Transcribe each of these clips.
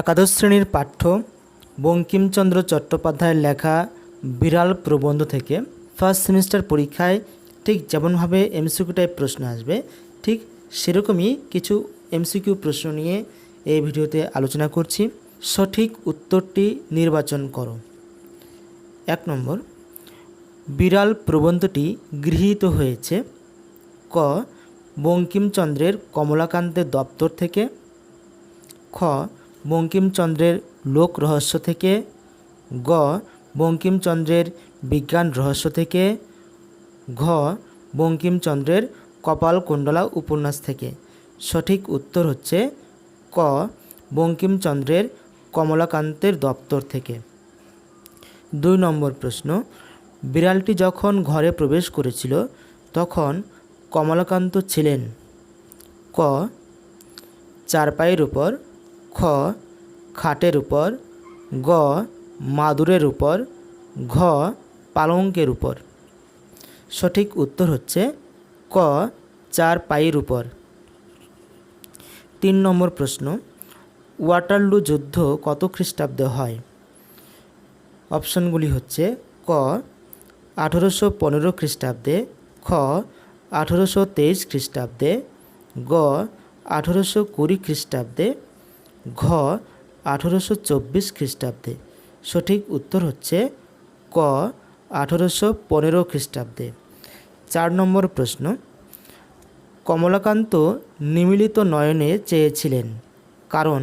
একাদশ শ্রেণির পাঠ্য বঙ্কিমচন্দ্র চট্টোপাধ্যায়ের লেখা বিড়াল প্রবন্ধ থেকে ফার্স্ট সেমিস্টার পরীক্ষায় ঠিক যেমনভাবে এমসিকিউ টাইপ প্রশ্ন আসবে, ঠিক সেরকমই কিছু এমসিকিউ প্রশ্ন নিয়ে এই ভিডিওতে আলোচনা করছি। সঠিক উত্তরটি নির্বাচন করো। এক নম্বর, বিড়াল প্রবন্ধটি গৃহীত হয়েছে ক, বঙ্কিমচন্দ্রের কমলাকান্তের দপ্তর থেকে, খ বঙ্কিমচন্দ্রের লোক রহস্য থেকে, গ, বঙ্কিমচন্দ্রের বিজ্ঞান রহস্য থেকে, ঘ, বঙ্কিমচন্দ্রের কপালকুণ্ডলা উপন্যাস থেকে। সঠিক উত্তর হচ্ছে ক, বঙ্কিমচন্দ্রের কমলাকান্তের দপ্তর থেকে। দুই নম্বর প্রশ্ন, বিড়ালটি যখন ঘরে প্রবেশ করেছিল, তখন কমলাকান্ত ছিলেন। ক, চারপাইয়ের উপর খ, খাটের উপর, গ, মাদুরের উপর, ঘ, পালঙ্কের উপর। সঠিক উত্তর হচ্ছে ক, চার পায়ের উপর। তিন নম্বর প্রশ্ন, ওয়াটারলু যুদ্ধ কত খ্রিস্টাব্দে হয়? অপশনগুলি হচ্ছে ক, আঠেরোশো পনেরো খ্রিস্টাব্দে, খ, আঠেরোশো তেইশ খ্রিস্টাব্দে, গ, আঠেরোশো কুড়ি খ্রিস্টাব্দে ঘ, আঠেরোশো চব্বিশ খ্রিস্টাব্দে। সঠিক উত্তর হচ্ছে ক, আঠেরোশো পনেরো খ্রিস্টাব্দে। চার নম্বর প্রশ্ন। কমলাকান্ত নিমিলিত নয়নে চেয়েছিলেন, কারণ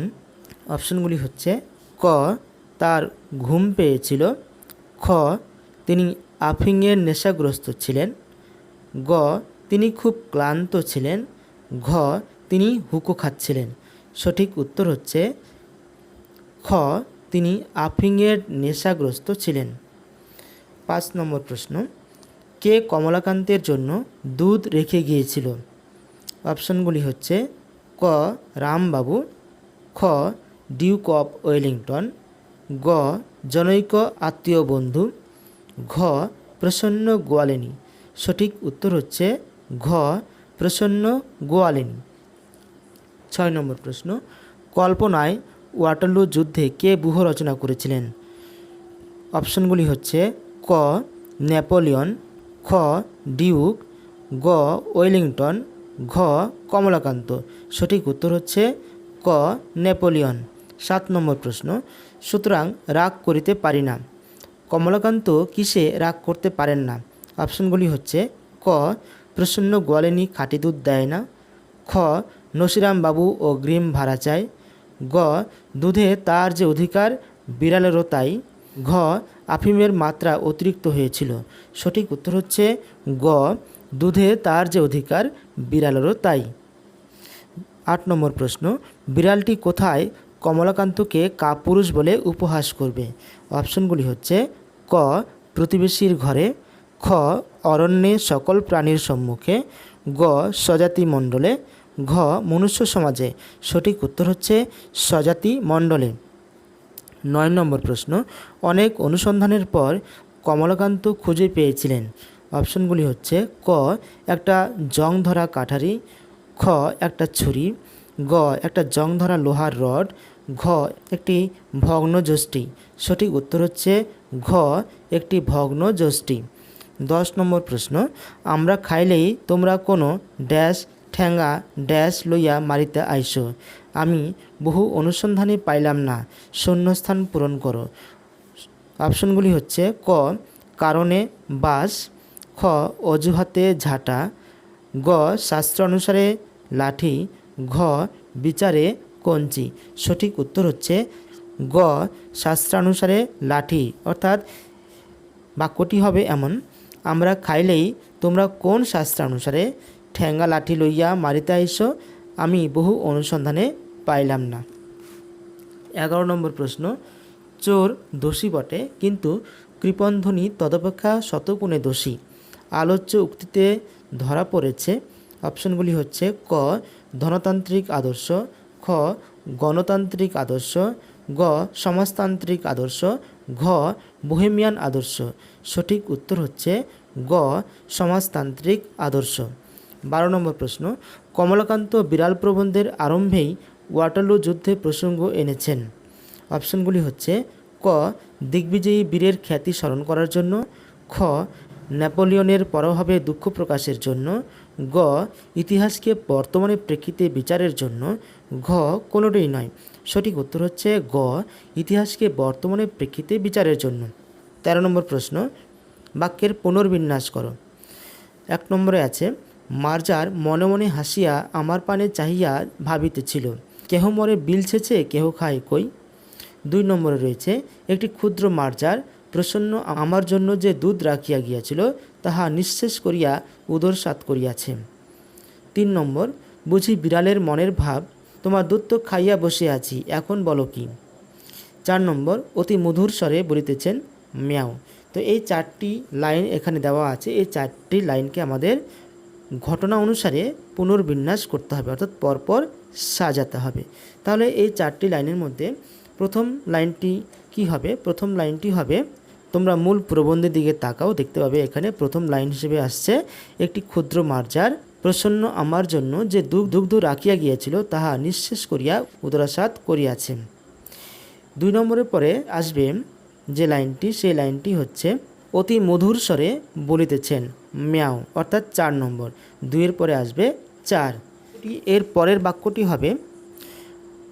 অপশনগুলি হচ্ছে ক, তার ঘুম পেয়েছিল, খ, তিনি আফিংয়ের নেশাগ্রস্ত ছিলেন, গ, তিনি খুব ক্লান্ত ছিলেন, ঘ, তিনি হুকো খাচ্ছিলেন। সঠিক উত্তর হচ্ছে খ, তিনি আফিংয়ের নেশাগ্রস্ত ছিলেন। পাঁচ নম্বর প্রশ্ন, কে কমলাকান্তের জন্য দুধ রেখে গিয়েছিল? অপশনগুলি হচ্ছে ক, রামবাবু, খ, ডিউক অফ ওয়েলিংটন, গ, জনৈক আত্মীয় বন্ধু, ঘ, প্রসন্ন গোয়ালিনী। সঠিক উত্তর হচ্ছে ঘ, প্রসন্ন গোয়ালিনী। ছয় নম্বর প্রশ্ন, কল্পনায় ওয়াটারলু যুদ্ধে কে ব্যূহ রচনা করেছিলেন? অপশনগুলি হচ্ছে, ক, নেপোলিয়ন, খ, ডিউক, গ, ওয়েলিংটন, ঘ, কমলাকান্ত। সঠিক উত্তর হচ্ছে, ক, নেপোলিয়ন। সাত নম্বর প্রশ্ন, সুতরাং রাগ করিতে পারি না। কমলাকান্ত কিসে রাগ করতে পারেন না? অপশনগুলি হচ্ছে, ক, প্রসন্ন গোয়ালিনী খাঁটি দুধ দেয় না, খ বাবু ও গ্রিম ভাড়া চায় গ, দুধে তার যে অধিকার, বিড়ালেরও তাই। ঘ, আফিমের মাত্রা অতিরিক্ত হয়েছিল। সঠিক উত্তর হচ্ছে গ, দুধে তার যে অধিকার, বিড়ালেরও তাই। আট নম্বর প্রশ্ন, বিড়ালটি কোথায়? কমলাকান্তকে কাপুরুষ বলে উপহাস করবে। অপশনগুলি হচ্ছে ক, প্রতিবেশীর ঘরে। খ, অরণ্যে সকল প্রাণীর সম্মুখে। গ, স্বজাতি মণ্ডলে। ঘ, মনুষ্য সমাজে। সঠিক উত্তর হচ্ছে স্বজাতি মণ্ডলে। নয় নম্বর প্রশ্ন, অনেক অনুসন্ধানের পর কমলাকান্ত খুঁজে পেয়েছিলেন। অপশনগুলি হচ্ছে, ক, একটা জং ধরা কাঠারি, খ, একটা ছুরি, গ, একটা জং ধরা লোহার রড, ঘ, একটি ভগ্ন যষ্টি সঠিক উত্তর হচ্ছে ঘ, একটি ভগ্ন যষ্টি দশ নম্বর প্রশ্ন, আমরা খাইলেই তোমরা কোনো ড্যাশ ঠ্যাঙ্গা ড্যাশ লইয়া মারিতে আইসো। আমি বহু অনুসন্ধানে পাইলাম না, শূন্যস্থান পূরণ করো। অপশনগুলি হচ্ছে, ক, কারণে বাস, খ, অজুহাতে ঝাঁটা, গ শাস্ত্র অনুসারে লাঠি, ঘ, বিচারে কঞ্চি। সঠিক উত্তর হচ্ছে গ, শাস্ত্রানুসারে লাঠি। অর্থাৎ বাক্যটি হবে এমন, আমরা খাইলেই তোমরা কোন শাস্ত্রানুসারে ঠ্যাঙ্গা লাঠি লইয়া মারিতে আইসো, আমি বহু অনুসন্ধানে পাইলাম না। এগারো নম্বর প্রশ্ন, চোর দোষী বটে, কিন্তু কৃপণধ্বনি তদপেক্ষা শতগুণে দোষী। আলোচ্য উক্তিতে ধরা পড়েছে, অপশনগুলি হচ্ছে ক, ধনতান্ত্রিক আদর্শ, খ, গণতান্ত্রিক আদর্শ, গ, সমাজতান্ত্রিক আদর্শ, ঘ, বোহেমিয়ান আদর্শ। সঠিক উত্তর হচ্ছে গ, সমাজতান্ত্রিক আদর্শ। বারো নম্বর প্রশ্ন, কমলাকান্ত বিড়াল প্রবন্ধের আরম্ভেই ওয়াটারলু যুদ্ধে প্রসঙ্গ এনেছেন। অপশনগুলি হচ্ছে, ক, দিগ্বিজয়ী বীরের খ্যাতি স্মরণ করার জন্য, খ, নেপোলিয়নের পরভাবে দুঃখ প্রকাশের জন্য, গ, ইতিহাসকে বর্তমানে প্রেক্ষিতে বিচারের জন্য, ঘ, কোনোটাই নয়। সঠিক উত্তর হচ্ছে গ, ইতিহাসকে বর্তমানে প্রেক্ষিতে বিচারের জন্য। তেরো নম্বর প্রশ্ন, বাক্যের পুনর্বিন্যাস করো। এক নম্বরে আছে মার্জার মনে মনে হাসিয়া আমার পানে চাহিয়া ভাবিতেছিল, কেহ মরে বিল ছেছে কেহ খায় কই? দুই নম্বরে রয়েছে, একটি ক্ষুদ্র মার্জার প্রসন্ন আমার জন্য যে দুধ রাখিয়া গিয়াছিল, তাহা নিঃশেষ করিয়া উদর সাত করিয়াছে। তিন নম্বর, বুঝি বিড়ালের মনের ভাব, তোমার দুধ তো খাইয়া বসে আছি, এখন বলো কি? চার নম্বর, অতি মধুর স্বরে বলিতেছেন, ম্যাও। তো এই চারটি লাইন এখানে দেওয়া আছে, এই চারটি লাইনকে আমাদের ঘটনা অনুসারে পুনর্বিন্যাস করতে হবে, অর্থাৎ পরপর সাজাতে হবে। তাহলে এই চারটি লাইনের মধ্যে প্রথম লাইনটি কি হবে? প্রথম লাইনটি হবে, তোমরা মূল প্রবন্ধের দিকে তাকাও, দেখতে পাবে এখানে প্রথম লাইন হিসেবে আসছে, একটি ক্ষুদ্র মার্জার, প্রসন্ন আমার জন্য যে দুগ্ধ রাখিয়া গিয়েছিল, তাহা নিঃশেষ করিয়া উদরাসাত করিয়াছেন দুই নম্বরের পরে আসবে যে লাইনটি, সেই লাইনটি হচ্ছে অতি মধুর স্বরে বলিতেছেন, ম্যাও অর্থাৎ চার নম্বর। দুইয়ের পরে আসবে চার। এর পরের বাক্যটি হবে,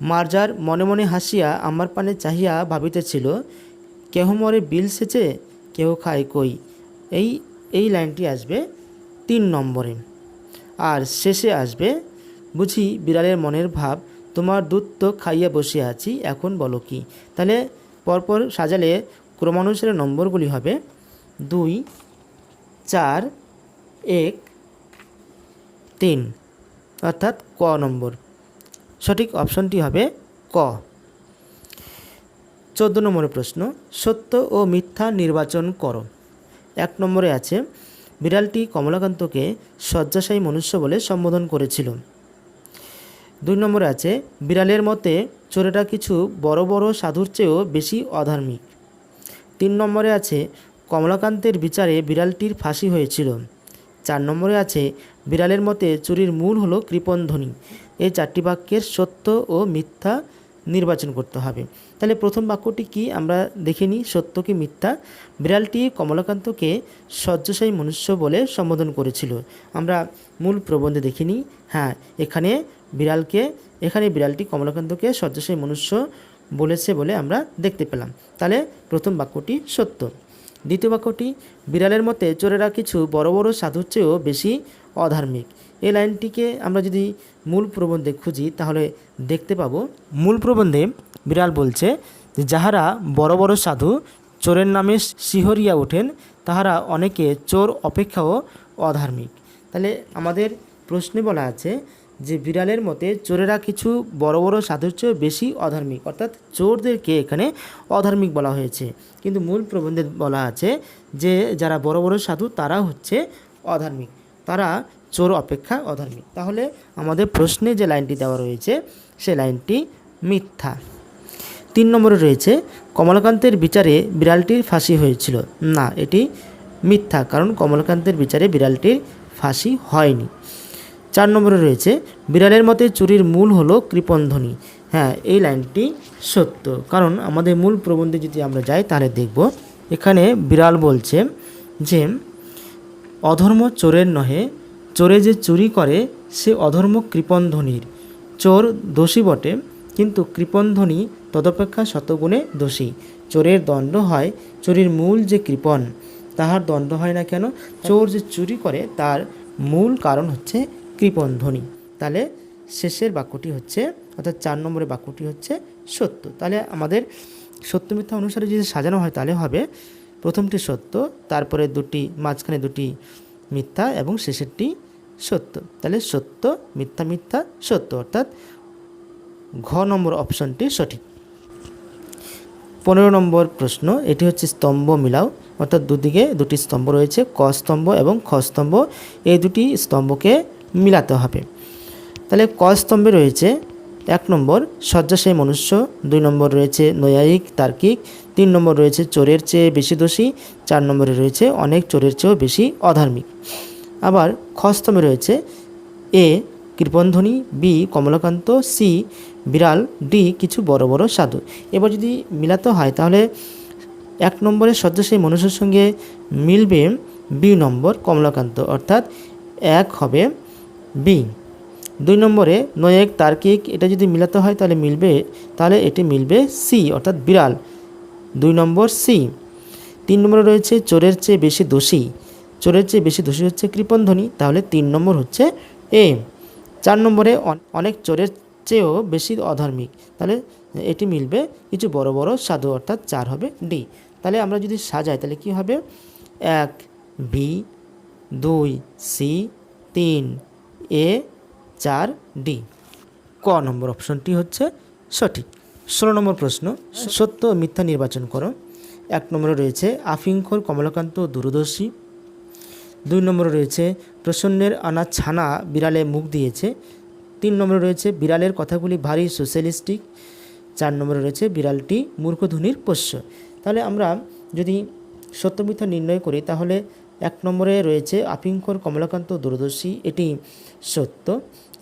মার্জার মনে মনে হাসিয়া আমার পানে চাহিয়া ভাবিতেছিল, কেহ মরে বিল সেচে, কেহ খায় কই? এই এই লাইনটি আসবে তিন নম্বরে। আর শেষে আসবে, বুঝি বিড়ালের মনের ভাব, তোমার দুধ তো খাইয়া বসে আছি, এখন বলো কি? তাহলে পরপর সাজালে ক্রমানুসারে নম্বরগুলি হবে দুই, চার, এক, তিন। অর্থাৎ ক নম্বর। সঠিক অপশনটি হবে ক। চোদ্দ নম্বরের প্রশ্ন, সত্য ও মিথ্যা নির্বাচন করো। এক নম্বরে আছে, বিড়ালটি কমলাকান্তকে শয্যাশায়ী মনুষ্য বলে সম্বোধন করেছিল। দুই নম্বরে আছে, বিড়ালের মতে চোরেরা কিছু বড় বড় সাধুর চেয়েও বেশি অধার্মিক। তিন নম্বরে আছে কমলাকান্তের বিচারে বিড়ালটির ফাঁসি হয়েছিল। চার নম্বরে আছে, বিড়ালের মতে চুরির মূল হলো কৃপণধ্বনি এই চারটি বাক্যের সত্য ও মিথ্যা নির্বাচন করতে হবে। তাহলে প্রথম বাক্যটি কি? আমরা দেখে নিই, সত্য কি মিথ্যা? বিড়ালটি কমলাকান্তকে শয্যাশায়ী মনুষ্য বলে সম্বোধন করেছিল। আমরা মূল প্রবন্ধে দেখে নিই হ্যাঁ এখানে বিড়ালকে, এখানে বিড়ালটি কমলাকান্তকে শয্যাশায়ী মনুষ্য বলেছে বলে আমরা দেখতে পেলাম। তাহলে প্রথম বাক্যটি সত্য। দ্বিতীয় বাক্যটি, বিড়ালের মতে চোরেরা কিছু বড় বড় সাধুর চেয়েও বেশি অধার্মিক। এই লাইনটিকে আমরা যদি মূল প্রবন্ধে খুঁজি, তাহলে দেখতে পাবো, মূল প্রবন্ধে বিড়াল বলছে যে, যাহারা বড় বড় সাধু চোরের নামে শিহরিয়া ওঠেন, তাহারা অনেকে চোর অপেক্ষাও অধার্মিক। তাহলে আমাদের প্রশ্নে বলা আছে যে বিড়ালের মতে চোরেরা কিছু বড় বড় সাধুর চেয়েও বেশি অধার্মিক। অর্থাৎ চোরদেরকে এখানে অধার্মিক বলা হয়েছে। কিন্তু মূল প্রবন্ধে বলা আছে যে যারা বড় বড় সাধু, তারা হচ্ছে অধার্মিক। তারা চোর অপেক্ষা অধার্মিক। তাহলে আমাদের প্রশ্নে যে লাইনটি দেওয়া রয়েছে, সে লাইনটি মিথ্যা। তিন নম্বরে রয়েছে, কমলাকান্তের বিচারে বিড়ালটির ফাঁসি হয়েছিল। না, এটি মিথ্যা, কারণ কমলকান্তের বিচারে বিড়ালটির ফাঁসি হয়নি। চার নম্বরে রয়েছে, বিড়ালের মতে চুরির মূল হলো কৃপণধ্বনি হ্যাঁ এই লাইনটি সত্য। কারণ আমাদের মূল প্রবন্ধে যদি আমরা যাই, তাহলে দেখব, এখানে বিড়াল বলছে যে, অধর্ম চোরের নহে, চোরে যে চুরি করে, সে অধর্ম কৃপণধ্বনির চোর দোষী বটে, কিন্তু কৃপণধ্বনি তদপেক্ষা শতগুণে দোষী। চোরের দণ্ড হয় চুরির মূল যে কৃপণ। তাহার দণ্ড হয় না কেন? চোর যে চুরি করে, তার মূল কারণ হচ্ছে কৃপণ ধ্বনি তাহলে শেষের বাক্যটি হচ্ছে, অর্থাৎ চার নম্বরের বাক্যটি হচ্ছে সত্য। তাহলে আমাদের সত্য মিথ্যা অনুসারে যদি সাজানো হয় তাহলে হবে, প্রথমটি সত্য, তারপরে দুটি, মাঝখানে দুটি মিথ্যা এবং শেষেরটি সত্য। তাহলে সত্য, মিথ্যা মিথ্যা, সত্য, অর্থাৎ ঘ নম্বর অপশনটি সঠিক। পনেরো নম্বর প্রশ্ন, এটি হচ্ছে স্তম্ভ মিলাও, অর্থাৎ দুদিকে দুটি স্তম্ভ রয়েছে, ক স্তম্ভ এবং খ স্তম্ভ। এই দুটি স্তম্ভকে মিলাতে হবে। তাহলে ক স্তম্ভে রয়েছে এক নম্বর শয্যাশায়ী মনুষ্য, দুই নম্বর রয়েছে নৈয়ায়িক, তার্কিক, তিন নম্বর রয়েছে চোরের চেয়ে বেশি দোষী, চার নম্বরে রয়েছে অনেক চোরের চেয়েও বেশি অধার্মিক। আবার খ স্তম্ভে রয়েছে এ, কৃপণধ্বনি, বি, কমলাকান্ত, সি, বিড়াল, ডি, কিছু বড় বড় সাধু। এবার যদি মিলাতে হয় তাহলে এক নম্বরের শয্যাশায়ী মনুষ্যের সঙ্গে মিলবে বি নম্বর কমলাকান্ত, অর্থাৎ এক হবে বি দুই নম্বরে, নয়েক, তার্কিক, এটা যদি মিলাতে হয় তাহলে মিলবে, তাহলে এটি মিলবে সি অর্থাৎ বিড়াল। দুই নম্বর সি তিন নম্বরে রয়েছে, চোরের চেয়ে বেশি দোষী। চোরের চেয়ে বেশি দোষী হচ্ছে কৃপণধ্বনি, তাহলে তিন নম্বর হচ্ছে এ চার নম্বরে অন- অনেক চোরের চেয়েও বেশি অধার্মিক, তাহলে এটি মিলবে কিছু বড় বড় সাধু, অর্থাৎ চার হবে ডি তাহলে আমরা যদি সাজাই, তাহলে কি হবে? এক বি দুই সি তিন এ চার ডি ক নম্বর অপশনটি হচ্ছে সঠিক। ষোলো নম্বর প্রশ্ন, সত্য ও মিথ্যা নির্বাচন করো। এক নম্বরে রয়েছে আফিংখোর, কমলাকান্ত দূরদর্শী। দুই নম্বরে রয়েছে প্রসন্নের আনা ছানা বিড়ালে মুখ দিয়েছে। তিন নম্বরে রয়েছে বিড়ালের কথাগুলি ভারী সোশ্যালিস্টিক। চার নম্বরে রয়েছে বিড়ালটি মূর্খধ্বনির পোষ্য। তাহলে আমরা যদি সত্য মিথ্যা নির্ণয় করি, তাহলে এক নম্বরে রয়েছে আফিংখোর কমলাকান্ত দূরদর্শী। এটি সত্য।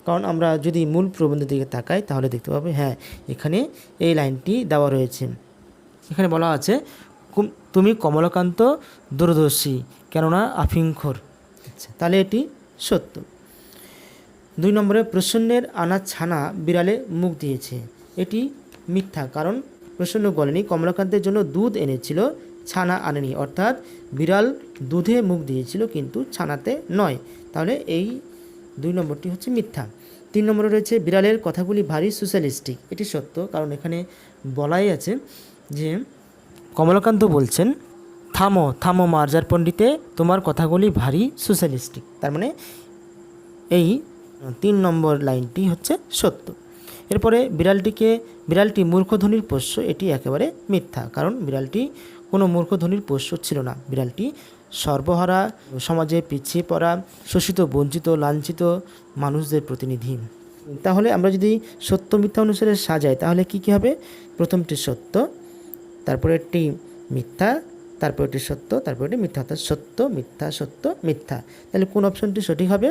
কারণ আমরা যদি মূল প্রবন্ধের দিকে তাকাই, তাহলে দেখতে পাবো হ্যাঁ এখানে এই লাইনটি দেওয়া রয়েছে। এখানে বলা আছে তুমি কমলাকান্ত দূরদর্শী, কেননা আফিংখোর আচ্ছা তাহলে এটি সত্য। দুই নম্বরে, প্রসন্নের আনা ছানা বিড়ালে মুখ দিয়েছে। এটি মিথ্যা, কারণ প্রসন্ন বলেনি, কমলাকান্তের জন্য দুধ এনেছিল ছানা আনেনি। অর্থাৎ বিড়াল দুধে মুখ দিয়েছিল, কিন্তু ছানাতে নয়। তাহলে এই দুই নম্বরটি হচ্ছে মিথ্যা। তিন নম্বরে রয়েছে, বিড়ালের কথাগুলি ভারী সোশ্যালিস্টিক। এটি সত্য, কারণ এখানে বলাই আছে যে কমলাকান্ত বলছেন, থামো থামো মার্জার পণ্ডিতে, তোমার কথাগুলি ভারী সোশ্যালিস্টিক। তার মানে এই তিন নম্বর লাইনটি হচ্ছে সত্য। এরপরে বিড়ালটিকে, বিড়ালটি মূর্খধ্বনির পোষ্য, এটি একেবারে মিথ্যা, কারণ বিড়ালটি কোনো মূর্খধ্বনির পোষ্য ছিল না। বিড়ালটি সর্বহারা সমাজে পিছিয়ে পড়া, শোষিত, বঞ্চিত, লাঞ্ছিত মানুষদের প্রতিনিধি। তাহলে আমরা যদি সত্য মিথ্যা অনুসারে সাজাই, তাহলে কি কি হবে? প্রথমটি সত্য, তারপরে একটি মিথ্যা, তারপর একটি সত্য, তারপর একটি মিথ্যা। অর্থাৎ সত্য, মিথ্যা সত্য, মিথ্যা। তাহলে কোন অপশনটি সঠিক হবে?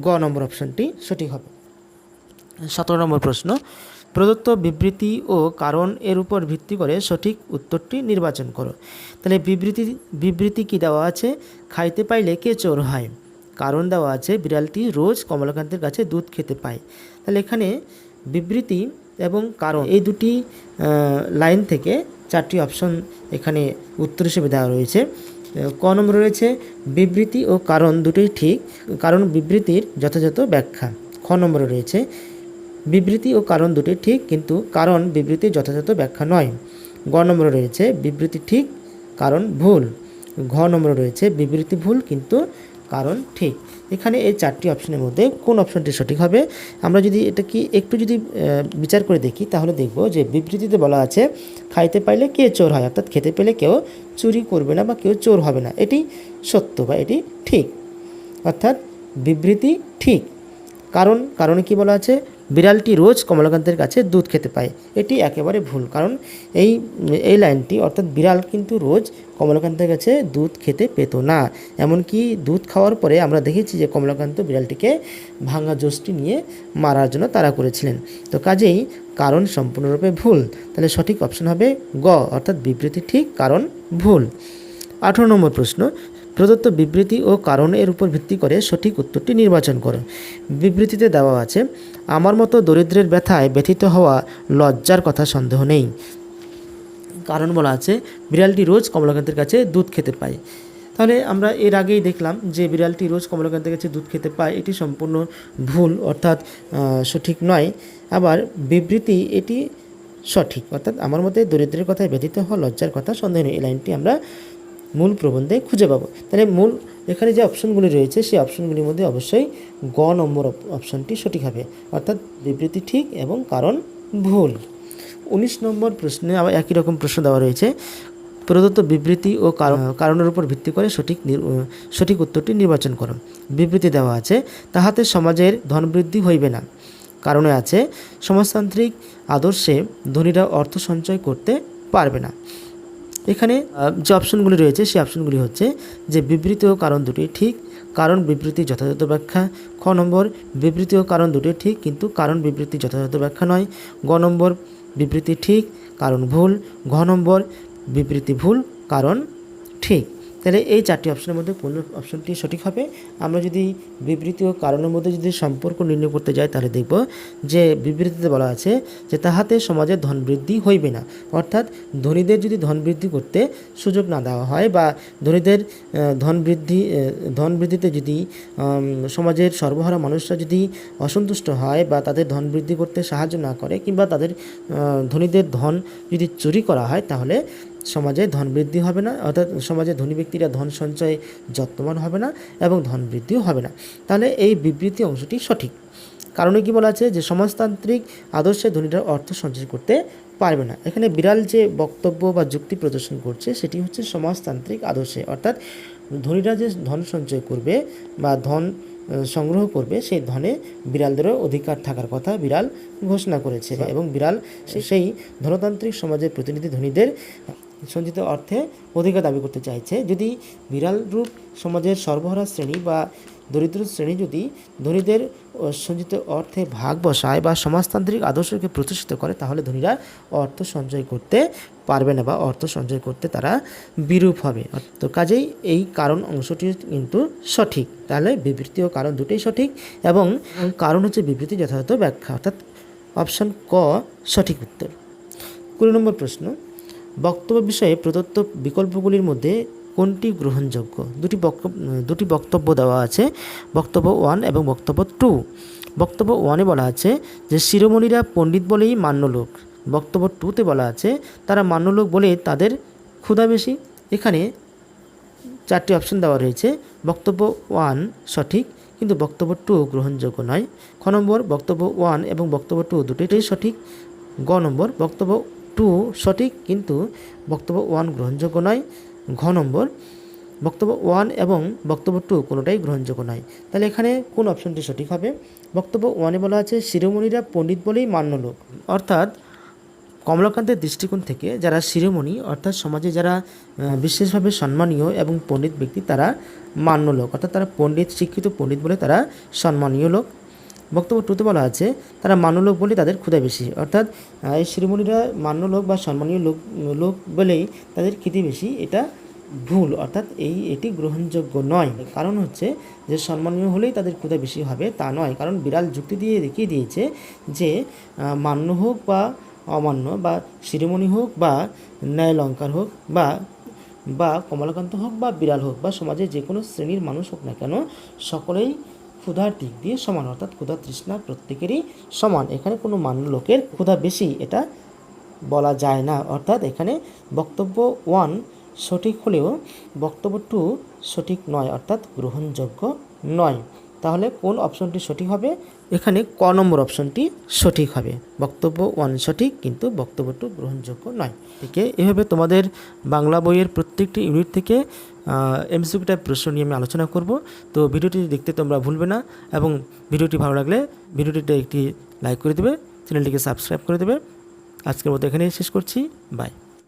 গ নম্বর অপশনটি সঠিক হবে। সতেরো নম্বর প্রশ্ন প্রদত্ত বিবৃতি ও কারণ এর উপর ভিত্তি করে সঠিক উত্তরটি নির্বাচন করো। তাহলে বিবৃতি বিবৃতি কি দেওয়া আছে? খাইতে পাইলে কে চোর হয়? কারণ দেওয়া আছে, বিড়ালটি রোজ কমলাকান্তের কাছে দুধ খেতে পায়। তাহলে এখানে বিবৃতি এবং কারণ এই দুটি লাইন থেকে চারটি অপশন এখানে উত্তর হিসেবে দেওয়া রয়েছে। ক নম্বর রয়েছে, বিবৃতি ও কারণ দুটোই ঠিক, কারণ বিবৃতির যথাযথ ব্যাখ্যা। খ নম্বরে রয়েছে বিবৃতি ও কারণ দুটি ঠিক, কিন্তু কারণ বিবৃতি যথাযথ ব্যাখ্যা নয়। গ নম্বরে রয়েছে, বিবৃতি ঠিক, কারণ ভুল। ঘ নম্বরে রয়েছে, বিবৃতি ভুল, কিন্তু কারণ ঠিক। এখানে এই চারটি অপশনের মধ্যে কোন অপশনটি সঠিক হবে? আমরা যদি এটা কি, একটু যদি বিচার করে দেখি, তাহলে দেখব যে বিবৃতিতে বলা আছে, খাইতে পাইলে কে চোর হয়? অর্থাৎ খেতে পেলে কেউ চুরি করবে না বা কেউ চোর হবে না। এটি সত্য বা এটি ঠিক। অর্থাৎ বিবৃতি ঠিক। কারণ, কারণে কি বলা আছে? বিড়ালটি রোজ কমলাকান্তের কাছে দুধ খেতে পায়। এটি একেবারে ভুল, কারণ এই এই লাইনটি, অর্থাৎ বিড়াল কিন্তু রোজ কমলাকান্তের কাছে দুধ খেতে পেত না। এমনকি দুধ খাওয়ার পরে আমরা দেখেছি যে কমলাকান্ত বিড়ালটিকে ভাঙা জোসটি নিয়ে মারার জন্য তারা করেছিলেন। তো কাজেই কারণ সম্পূর্ণরূপে ভুল। তাহলে সঠিক অপশন হবে গ, অর্থাৎ বিবৃতি ঠিক কারণ ভুল। আঠারো নম্বর প্রশ্ন প্রদত্ত বিবৃতি ও কারণের উপর ভিত্তি করে সঠিক উত্তরটি নির্বাচন করো বিবৃতিতে দেওয়া আছে, আমার মতো দরিদ্রের ব্যথায় ব্যথিত হওয়া লজ্জার কথা সন্দেহ নেই। কারণ বলা আছে, বিড়ালটি রোজ কমলাকান্তের কাছে দুধ খেতে পায়। তাহলে আমরা এর আগেই দেখলাম যে বিড়ালটি রোজ কমলাকান্তের কাছে দুধ খেতে পায়, এটি সম্পূর্ণ ভুল, অর্থাৎ সঠিক নয়। আবার বিবৃতি এটি সঠিক, অর্থাৎ, আমার মতে দরিদ্রের কথায় ব্যথিত হওয়া লজ্জার কথা সন্দেহ নেই। এই লাইনটি আমরা মূল প্রবন্ধে খুঁজে পাবো। তাহলে মূল এখানে যে অপশনগুলি রয়েছে, সেই অপশনগুলির মধ্যে অবশ্যই গ নম্বর অপ- অপশনটি সঠিক হবে। অর্থাৎ বিবৃতি ঠিক এবং কারণ ভুল। উনিশ নম্বর প্রশ্নে আবার একই রকম প্রশ্ন দেওয়া রয়েছে। প্রদত্ত বিবৃতি ও কারণ, কারণের উপর ভিত্তি করে সঠিক সঠিক উত্তরটি নির্বাচন করুন বিবৃতি দেওয়া আছে, তাহাতে সমাজের ধনবৃদ্ধি হইবে না। কারণে আছে, সমাজতান্ত্রিক আদর্শে ধনীরা অর্থ সঞ্চয় করতে পারবে না। এখানে যে অপশনগুলি রয়েছে, সেই অপশনগুলি হচ্ছে যে বিবৃতি ও কারণ দুটি ঠিক, কারণ বিবৃতি যথাযথ ব্যাখ্যা। খ নম্বর, বিবৃতি ও কারণ দুটি ঠিক, কিন্তু কারণ বিবৃতি যথাযথ ব্যাখ্যা নয়। গ নম্বর, বিবৃতি ঠিক, কারণ ভুল। ঘ নম্বর, বিবৃতি ভুল, কারণ ঠিক। তাহলে এই চারটি অপশনের মধ্যে কোন অপশনটি সঠিক হবে? আমরা যদি বিবৃতি ও কারণের মধ্যে যদি সম্পর্ক নির্ণয় করতে যাই, তাহলে দেখব যে বিবৃতিতে বলা আছে যে তাহাতে সমাজে ধন বৃদ্ধি হইবে না। অর্থাৎ ধনীদের যদি ধন বৃদ্ধি করতে সুযোগ না দেওয়া হয় বা ধনীদের ধন বৃদ্ধি ধন বৃদ্ধিতে যদি সমাজের সর্বহারা মানুষরা যদি অসন্তুষ্ট হয় বা তাদের ধন বৃদ্ধি করতে সাহায্য না করে কিংবা তাদের ধনীদের ধন যদি চুরি করা হয়, তাহলে সমাজে ধন বৃদ্ধি হবে না, অর্থাৎ সমাজে ধনী ব্যক্তিরা ধন সঞ্চয়ে যত্নবান হবে না এবং ধন বৃদ্ধিও হবে না। তাহলে এই বিবৃতি অংশটি সঠিক। কারণে কি বলা আছে যে, সমাজতান্ত্রিক আদর্শে ধনীরা অর্থ সঞ্চয় করতে পারবে না। এখানে বিড়াল যে বক্তব্য বা যুক্তি প্রদর্শন করছে, সেটি হচ্ছে সমাজতান্ত্রিক আদর্শে। অর্থাৎ ধনীরা যে ধন সঞ্চয় করবে বা ধন সংগ্রহ করবে, সেই ধনে বিড়ালদেরও অধিকার থাকার কথা বিড়াল ঘোষণা করেছে। এবং বিড়াল সেই ধনতান্ত্রিক সমাজের প্রতিনিধি ধনীদের সঞ্চিত অর্থে অধিকার দাবি করতে চাইছে। যদি বিড়াল রূপ সমাজের সর্বহারা শ্রেণি বা দরিদ্র শ্রেণি যদি ধনীদের সঞ্চিত অর্থে ভাগ বসায় বা সমাজতান্ত্রিক আদর্শকে প্রতিষ্ঠিত করে, তাহলে ধনীরা অর্থ সঞ্চয় করতে পারবে না বা অর্থ সঞ্চয় করতে তারা বিরূপ হবে। তো কাজেই এই কারণ অংশটি কিন্তু সঠিক। তাহলে বিবৃতি ও কারণ দুটোই সঠিক এবং কারণ হচ্ছে বিবৃতি যথাযথ ব্যাখ্যা। অর্থাৎ অপশন ক সঠিক উত্তর। কুড়ি নম্বর প্রশ্ন। বক্তব্য বিষয়ে প্রদত্ত বিকল্পগুলির মধ্যে কোনটি গ্রহণযোগ্য? দুটি দুটি বক্তব্য দেওয়া আছে, বক্তব্য ওয়ান এবং বক্তব্য টু। বক্তব্য ওয়ানে বলা আছে যে, শিরোমণিরা পণ্ডিত বলেই মান্য লোক। বক্তব্য টুতে বলা আছে, তারা মান্য লোক বলে তাদের ক্ষুধা বেশি। এখানে চারটি অপশন দেওয়া রয়েছে, বক্তব্য ওয়ান সঠিক, কিন্তু বক্তব্য টু গ্রহণযোগ্য নয়। খ নম্বর, বক্তব্য ওয়ান এবং বক্তব্য টু দুটোই সঠিক। গ নম্বর, বক্তব্য টু সঠিক, কিন্তু বক্তব্য ওয়ান গ্রহণযোগ্য নয়, ঘ নম্বর। বক্তব্য ওয়ান এবং বক্তব্য টু কোনোটাই গ্রহণযোগ্য নয়। তাহলে এখানে কোন অপশনটি সঠিক হবে? বক্তব্য ওয়ানে বলা আছে, শিরোমণিরা পণ্ডিত বলেই মান্য লোক। অর্থাৎ কমলাকান্তের দৃষ্টিকোণ থেকে যারা শিরোমণি, অর্থাৎ সমাজে যারা বিশেষভাবে সম্মানীয় এবং পণ্ডিত ব্যক্তি, তারা মান্য লোক। অর্থাৎ তারা পণ্ডিত, শিক্ষিত পণ্ডিত বলে তারা সম্মানীয় লোক। বক্তব্য টুতে বলা আছে, তারা মান্য লোক বলে তাদের ক্ষুধা বেশি। অর্থাৎ এই শিরোমণিরা মান্য লোক বা সম্মানীয় লোক লোক বলেই তাদের খিদে বেশি। এটা ভুল, অর্থাৎ এই, এটি গ্রহণযোগ্য নয়। কারণ হচ্ছে যে সম্মানীয় হলেই তাদের ক্ষুধা বেশি হবে তা নয়। কারণ বিড়াল যুক্তি দিয়ে দেখিয়ে দিয়েছে যে মান্য হোক বা অমান্য বা শিরোমণি হোক বা ন্যায় লঙ্কার হোক বা বা কমলাকান্ত হোক বা বিড়াল হোক বা সমাজে যে কোনো শ্রেণির মানুষ হোক না কেন, সকলেই ক্ষুধার দিক দিয়ে সমান, অর্থাৎ ক্ষুধা তৃষ্ণা প্রত্যেকেরই সমান। এখানে কোনো মান্য লোকের ক্ষুধা বেশি, এটা বলা যায় না। অর্থাৎ এখানে বক্তব্য ওয়ান সঠিক হলেও বক্তব্য টু সঠিক নয়, অর্থাৎ গ্রহণযোগ্য নয়। তাহলে কোন অপশনটি সঠিক হবে? এখানে ক নম্বর অপশনটি সঠিক হবে। বক্তব্য ওয়ান সঠিক, কিন্তু বক্তব্য টু গ্রহণযোগ্য নয়। থেকে এভাবে তোমাদের বাংলা বইয়ের প্রত্যেকটি ইউনিট থেকে এমসিকিউ টাইপ প্রশ্ন নিয়ে আমি আলোচনা করব। তো ভিডিওটি দেখতে তোমরা ভুলবে না এবং ভিডিওটি ভালো লাগলে ভিডিওটিতে একটি লাইক করে দেবে চ্যানেলটিকে সাবস্ক্রাইব করে দেবে। আজকের মতো এখানেই শেষ করছি। বাই